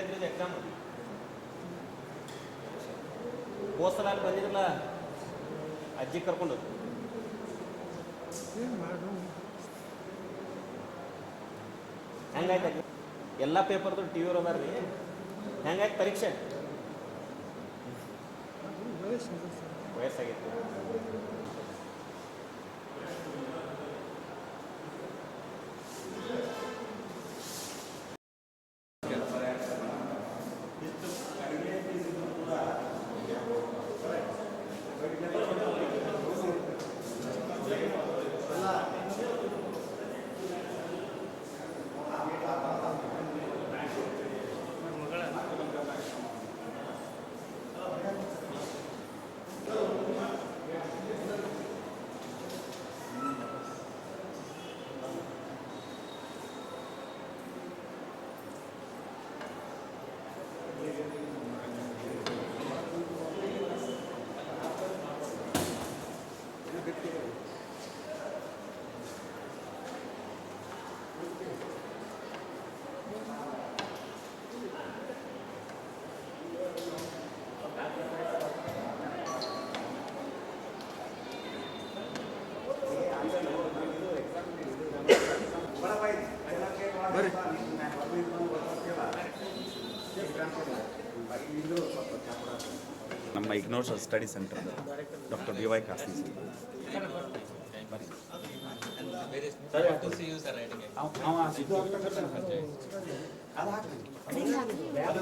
Exam ಹೋದ ಸಲ ಅಲ್ಲಿ ಬಂದಿರಲ್ಲ ಅಜ್ಜಿ ಕರ್ಕೊಂಡು ಹೆಂಗಾಯ್ತು? ಎಲ್ಲ ಪೇಪರ್ದು ಟಿ ವಿ ಅದಾರ ರೀ. ಹೆಂಗಾಯ್ತು ಪರೀಕ್ಷೆ? ವಯಸ್ಸಾಗಿತ್ತು. ನಮ್ಮ ignore study centre doctor D Y ಕಾಸ್ತಿ Yes,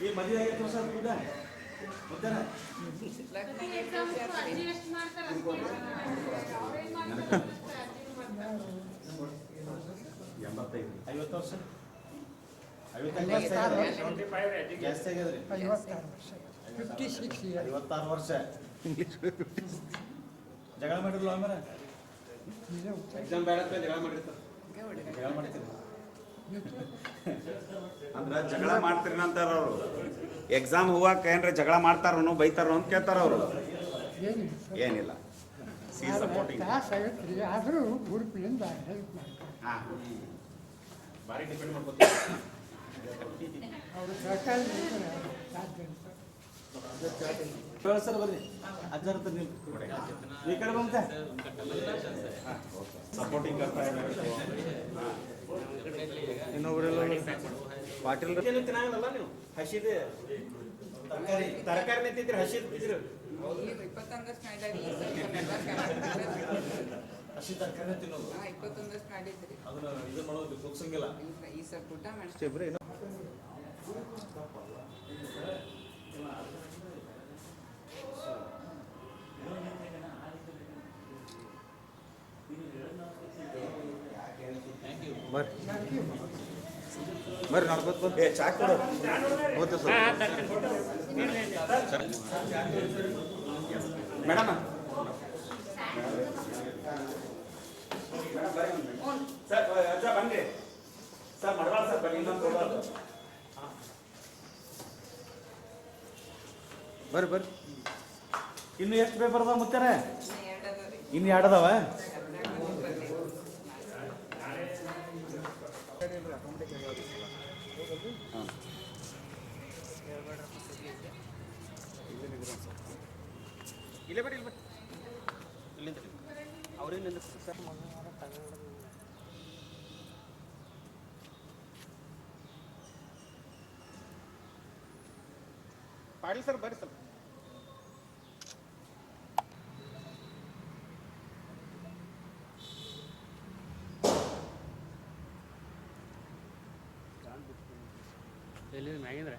ಈ ಮದುವೆ ಆಗಿತ್ತು ಸರ್ ಮುದ್ದ ಮುದ್ದನ ಎಂಬತ್ತೈದು. ಐವತ್ತು ವರ್ಷ? ಐವತ್ತಾರು ವರ್ಷ. ಜಗಳ ಮಾಡಿದ್ಲು ಆಮೇಲೆ ಎಕ್ಸಾಮ್ ಬೇಡ ಜಗಳ ಮಾಡಿರ್ತಾರೆ. ಅಂದ್ರ ಜಗಳ ಮಾಡ್ತೀರಿ ಅಂತಾರ ಅವರು. ಎಕ್ಸಾಮ್ ಹೋಗಾಕ ಏನ್ರ ಜಗಳ ಮಾಡ್ತಾರೋ ಬೈತಾರೋ ಅಂತ ಕೇಳ್ತಾರ ಅವರು. ಏನಿಲ್ಲ. ಸಿ ಸಪೋರ್ಟಿಂಗ್ ತ್ರಾಸ ಆಗತ್ತೆ ರೀ. ಆದರೂ ಗ್ರೂಪ್ಲಿಂದ ಹೆಲ್ಪ್ ಮಾಡ್ತಾರೆ. ಹಾಂ. ಭಾರಿ ಡಿಪೆಂಡ್ ಮಾಡ್ಕೊತೀವಿ. ಅವರು ಸರ್ಕಾರ ಸಾಧ್ಯ ಇಲ್ಲ ಸರ್ ಬರ್ರಿ ಅಜ್ಜರ ಹತ್ರ ನಿಂತು ಈ ಕಡೆ ಬಂತ. ಸಪೋರ್ಟಿಂಗ್ ಕರ್ತಾ ಇನ್ನೊಬ್ರೆಲ್ಲ ಪಾಟೀಲ್ ತಿನ್ನಾಗಲ್ಲ ನೀವು? ಹಸಿದ. ತರಕಾರಿ. ತರಕಾರಿ ನಿಂತಿದ್ರಿ ಹಸಿದ ಬಿದ್ದಿರು ಹಸಿ ತರಕಾರಿ ತಿನ್ನೋದು. ಇಪ್ಪತ್ತೊಂದಷ್ಟು ಮಾಡಿದ್ರಿ. ಅದನ್ನ ಇದು ಮಾಡೋದು ಕುಗ್ಸಂಗಿಲ್ಲ. ಈ ಸರ್ ಊಟ ಮಾಡಿಸ್ತೀವ್ರಿ ಬರ್ರಿ. ನಡ್ಬೋದು ಬಂದು ಏ ಚಾ ಕೊಡು ಓದ್ತೆ ಸರ್ ಮೇಡಮ್. ಸರ್ ಬನ್ನಿ. ಸರ್ ಮಡವಾಳ ಸರ್ ಬನ್ನಿ ಇನ್ನೊಂದು ಕೊಡಬಾರ್ದು ಬರ್ರಿ ಬರ್ರಿ. ಇನ್ನು ಎಷ್ಟು ಪೇಪರ್ ಅದಾವ ಮುತ್ತಾರೆ ಇನ್ನು ಎರಡು ಅದಾವ ರೀ ಇನ್ನು ಎರಡು ಅದಾವ ಕರ್ನಾಟಕ ಮೂರು ಬಂದೈತಿ. ಇಲ್ಲೇ ಬರ್ರಿ ಇಲ್ಲಿ ಬರ್ರಿ ಇಲ್ಲಿಂದ ಅವ್ರಿಂದ ಸರ್ ಪಾಟೀಲ್ ಸರ್ ಬರ್ರಿ ಸ್ವಲ್ಪ ಎಲ್ಲಿ ಮ್ಯಾಗಿಂದ್ರೆ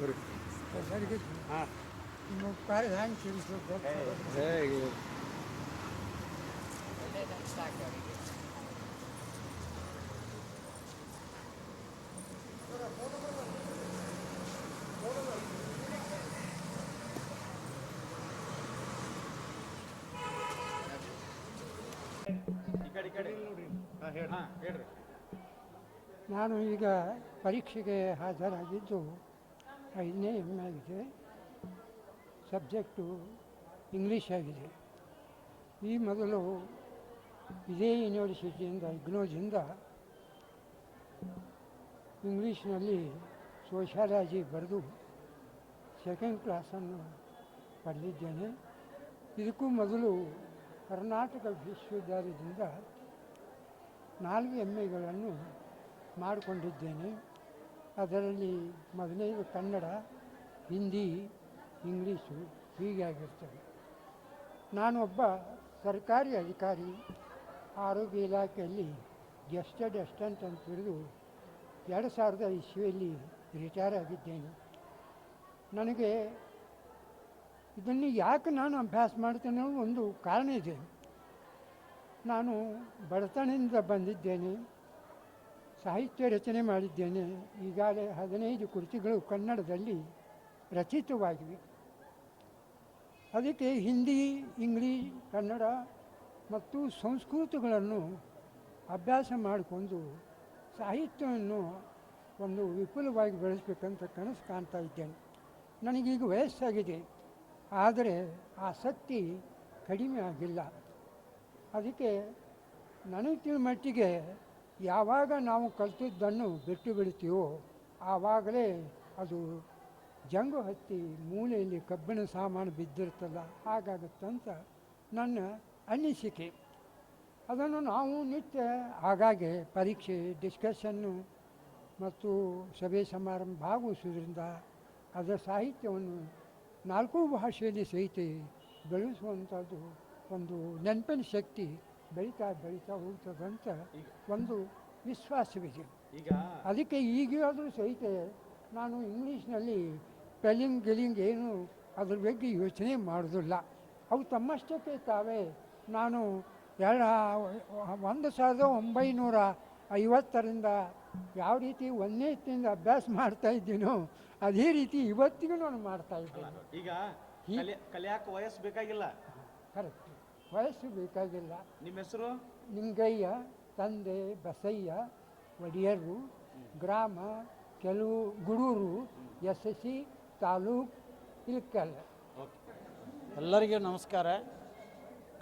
ಹೇಳ್ರಿ ನಾನು ಈಗ ಪರೀಕ್ಷೆಗೆ ಹಾಜರಾಗಿದ್ದು ಐದನೇ ಎಂ ಆಗಿದೆ. ಸಬ್ಜೆಕ್ಟು ಇಂಗ್ಲೀಷ್ ಆಗಿದೆ. ಈ ಮೊದಲು ಇದೇ ಯೂನಿವರ್ಸಿಟಿಯಿಂದ ಇಗ್ನೋಜಿಂದ ಇಂಗ್ಲೀಷ್ನಲ್ಲಿ ಸೋಷಾಲಜಿ ಬರೆದು ಸೆಕೆಂಡ್ ಕ್ಲಾಸನ್ನು ಪಡೆದಿದ್ದೇನೆ. ಇದಕ್ಕೂ ಮೊದಲು ಕರ್ನಾಟಕ ವಿಶ್ವವಿದ್ಯಾಲಯದಿಂದ ನಾಲ್ಕು ಎಂ ಎಗಳನ್ನು ಮಾಡಿಕೊಂಡಿದ್ದೇನೆ. ಅದರಲ್ಲಿ ಮೊದಲನೇದು ಕನ್ನಡ, ಹಿಂದಿ, ಇಂಗ್ಲೀಷು ಹೀಗೆ ಆಗಿರ್ತವೆ ನಾನೊಬ್ಬ ಸರ್ಕಾರಿ ಅಧಿಕಾರಿ, ಆರೋಗ್ಯ ಇಲಾಖೆಯಲ್ಲಿ ಗೆಸ್ಟೆಡ್ ಅಸ್ಟೆಂಟ್ ಅಂತ ಹಿಡಿದು ಎರಡು ಸಾವಿರದ ಇಸ್ವಿಯಲ್ಲಿ ರಿಟೈರ್ ಆಗಿದ್ದೇನೆ. ನನಗೆ ಇದನ್ನು ಯಾಕೆ ನಾನು ಅಭ್ಯಾಸ ಮಾಡ್ತೇನೆ ಒಂದು ಕಾರಣ ಇದೆ. ನಾನು ಬಡತನದಿಂದ ಬಂದಿದ್ದೇನೆ. ಸಾಹಿತ್ಯ ರಚನೆ ಮಾಡಿದ್ದೇನೆ. ಈಗಾಗಲೇ ಹದಿನೈದು ಕೃತಿಗಳು ಕನ್ನಡದಲ್ಲಿ ರಚಿತವಾಗಿವೆ. ಅದಕ್ಕೆ ಹಿಂದಿ ಇಂಗ್ಲೀಷ್ ಕನ್ನಡ ಮತ್ತು ಸಂಸ್ಕೃತಗಳನ್ನು ಅಭ್ಯಾಸ ಮಾಡಿಕೊಂಡು ಸಾಹಿತ್ಯವನ್ನು ಒಂದು ವಿಪುಲವಾಗಿ ಬೆಳೆಸಬೇಕಂತ ಕನಸು ಕಾಣ್ತಾ ಇದ್ದೇನೆ. ನನಗೀಗ ವಯಸ್ಸಾಗಿದೆ. ಆದರೆ ಆಸಕ್ತಿ ಕಡಿಮೆ ಆಗಿಲ್ಲ. ಅದಕ್ಕೆ ನನಗೆ ತಿಳಿದ ಮಟ್ಟಿಗೆ ಯಾವಾಗ ನಾವು ಕಲ್ತಿದ್ದನ್ನು ಬಿಟ್ಟು ಬಿಡ್ತೀವೋ ಆವಾಗಲೇ ಅದು ಜಂಗು ಹತ್ತಿ ಮೂಲೆಯಲ್ಲಿ ಕಬ್ಬಿಣ ಸಾಮಾನು ಬಿದ್ದಿರ್ತಲ್ಲ ಹಾಗಾಗುತ್ತಂತ ನನ್ನ ಅನಿಸಿಕೆ. ಅದನ್ನು ನಾವು ನಿತ್ಯ ಆಗಾಗ್ಗೆ ಪರೀಕ್ಷೆ ಡಿಸ್ಕಷನ್ನು ಮತ್ತು ಸಭೆ ಸಮಾರಂಭ ಭಾಗವಹಿಸೋದ್ರಿಂದ ಅದರ ಸಾಹಿತ್ಯವನ್ನು ನಾಲ್ಕು ಭಾಷೆಯಲ್ಲಿ ಸಹಿತ ಬೆಳೆಸುವಂಥದ್ದು ಒಂದು ನೆನಪಿನ ಶಕ್ತಿ ಬೆಳೀತಾ ಬೆಳೀತಾ ಹೋಗ್ತದಂತ ಒಂದು ವಿಶ್ವಾಸವಿದೆ. ಈಗ ಅದಕ್ಕೆ ಈಗಾದರೂ ಸಹಿತ ನಾನು ಇಂಗ್ಲೀಷ್ನಲ್ಲಿ ಸ್ಪೆಲ್ಲಿಂಗ್ ಗಿಲಿಂಗ್ ಏನು ಅದ್ರ ಬಗ್ಗೆ ಯೋಚನೆ ಮಾಡೋದಿಲ್ಲ. ಅವು ತಮ್ಮಷ್ಟಕ್ಕೆ ತಾವೇ ನಾನು ಎರಡು ಒಂದು ಸಾವಿರದ ಒಂಬೈನೂರ ಐವತ್ತರಿಂದ ಯಾವ ರೀತಿ ಒಂದನೇ ತಿಂದ ಅಭ್ಯಾಸ ಮಾಡ್ತಾ ಇದ್ದೀನೋ ಅದೇ ರೀತಿ ಇವತ್ತಿಗೂ ನಾನು ಮಾಡ್ತಾ ಇದ್ದೇನೆ. ಈಗ ಕಲಿಯಾಕೆ ಕಲಿಯಾಕ ವಯಸ್ಸು ಬೇಕಾಗಿಲ್ಲ. ಕರೆಕ್ಟ್ ವಯಸ್ಸು ಬೇಕಾಗಿಲ್ಲ. ನಿಮ್ಮ ಹೆಸರು? ನಿಂಗಯ್ಯ ತಂದೆ ಬಸಯ್ಯ ಒಡಿಯರು ಗ್ರಾಮ ಕೆಲವು Gudur S S C taluk Ilkal. ಎಲ್ಲರಿಗೂ ನಮಸ್ಕಾರ.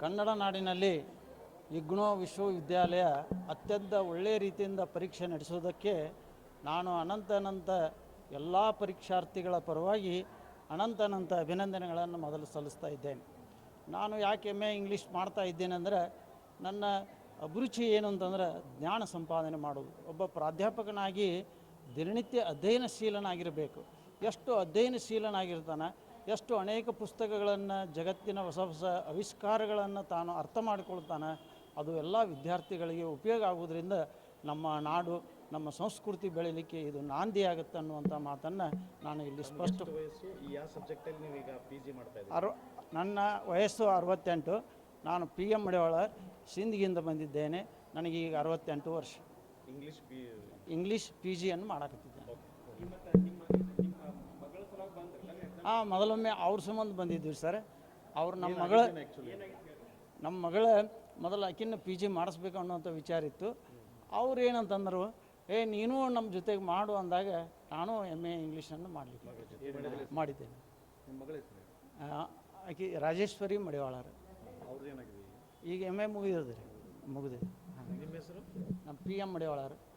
ಕನ್ನಡ ನಾಡಿನಲ್ಲಿ ಇಗ್ನೋ ವಿಶ್ವವಿದ್ಯಾಲಯ ಅತ್ಯಂತ ಒಳ್ಳೆಯ ರೀತಿಯಿಂದ ಪರೀಕ್ಷೆ ನಡೆಸೋದಕ್ಕೆ ನಾನು ಅನಂತ ಅನಂತ ಎಲ್ಲ ಪರೀಕ್ಷಾರ್ಥಿಗಳ ಪರವಾಗಿ ಅನಂತ ಅನಂತ ಅಭಿನಂದನೆಗಳನ್ನು ಮೊದಲು ಸಲ್ಲಿಸ್ತಾ ಇದ್ದೇನೆ. ನಾನು ಯಾಕೆ ಎಂ ಎ ಇಂಗ್ಲೀಷ್ ಮಾಡ್ತಾ ಇದ್ದೇನೆಂದರೆ ನನ್ನ ಅಭಿರುಚಿ ಏನು ಅಂತಂದ್ರೆ ಜ್ಞಾನ ಸಂಪಾದನೆ ಮಾಡೋದು ಒಬ್ಬ ಪ್ರಾಧ್ಯಾಪಕನಾಗಿ ದಿನನಿತ್ಯ ಅಧ್ಯಯನಶೀಲನಾಗಿರಬೇಕು. ಎಷ್ಟು ಅಧ್ಯಯನಶೀಲನಾಗಿರ್ತಾನೆ ಎಷ್ಟು ಅನೇಕ ಪುಸ್ತಕಗಳನ್ನು ಜಗತ್ತಿನ ಹೊಸ ಹೊಸ ಆವಿಷ್ಕಾರಗಳನ್ನು ತಾನು ಅರ್ಥ ಮಾಡಿಕೊಳ್ತಾನೆ ಅದು ಎಲ್ಲ ವಿದ್ಯಾರ್ಥಿಗಳಿಗೆ ಉಪಯೋಗ ಆಗೋದ್ರಿಂದ ನಮ್ಮ ನಾಡು ನಮ್ಮ ಸಂಸ್ಕೃತಿ ಬೆಳೀಲಿಕ್ಕೆ ಇದು ನಾಂದಿ ಆಗುತ್ತೆ ಅನ್ನುವಂಥ ಮಾತನ್ನು ನಾನು ಇಲ್ಲಿ ಸ್ಪಷ್ಟ ಯಾವ ಸಬ್ಜೆಕ್ಟಲ್ಲಿ ನೀವು ಈಗ ಪಿ ಜಿ ಮಾಡ್ತಾ ಅರು ನನ್ನ ವಯಸ್ಸು ಅರವತ್ತೆಂಟು. ನಾನು ಪಿ ಎಂ ಮಡಿವಾಳ ಸಿಂಧಿಗಿಂದ ಬಂದಿದ್ದೇನೆ. ನನಗೀಗ ಅರವತ್ತೆಂಟು ವರ್ಷ. ಇಂಗ್ಲೀಷ್ ಪಿ ಇಂಗ್ಲೀಷ್ ಪಿ ಜಿಯನ್ನು ಮಾಡಕತ್ತಿದ್ದೇನೆ. ಹಾಂ ಮೊದಲೊಮ್ಮೆ ಅವ್ರ ಸಂಬಂಧ ಬಂದಿದ್ವಿ ಸರ್. ಅವ್ರು ನಮ್ಮ ಮಗಳ ನಮ್ಮ ಮಗಳ ಮೊದಲು ಆಕಿನ್ನ ಪಿ ಜಿ ಮಾಡಿಸ್ಬೇಕು ಅನ್ನೋಂಥ ವಿಚಾರ ಇತ್ತು. ಅವ್ರು ಏನಂತಂದರು ಏ ನೀನು ನಮ್ಮ ಜೊತೆಗೆ ಮಾಡು ಅಂದಾಗ ನಾನು ಎಂ ಎ ಇಂಗ್ಲೀಷನ್ನು ಮಾಡಲಿಕ್ಕೆ ಮಾಡಿದ್ದೇನೆ. ಆಕಿ ರಾಜೇಶ್ವರಿ ಮಡಿವಾಳರು. ಈಗ ಎಂ ಎ ಮುಗಿದಿದೆ ರೀ ಮುಗಿದಿದೆ. ನಿಮ್ಮ ಹೆಸರು? ನಮ್ಮ ಪಿ ಎಂ ಮಡಿವಾಳರು.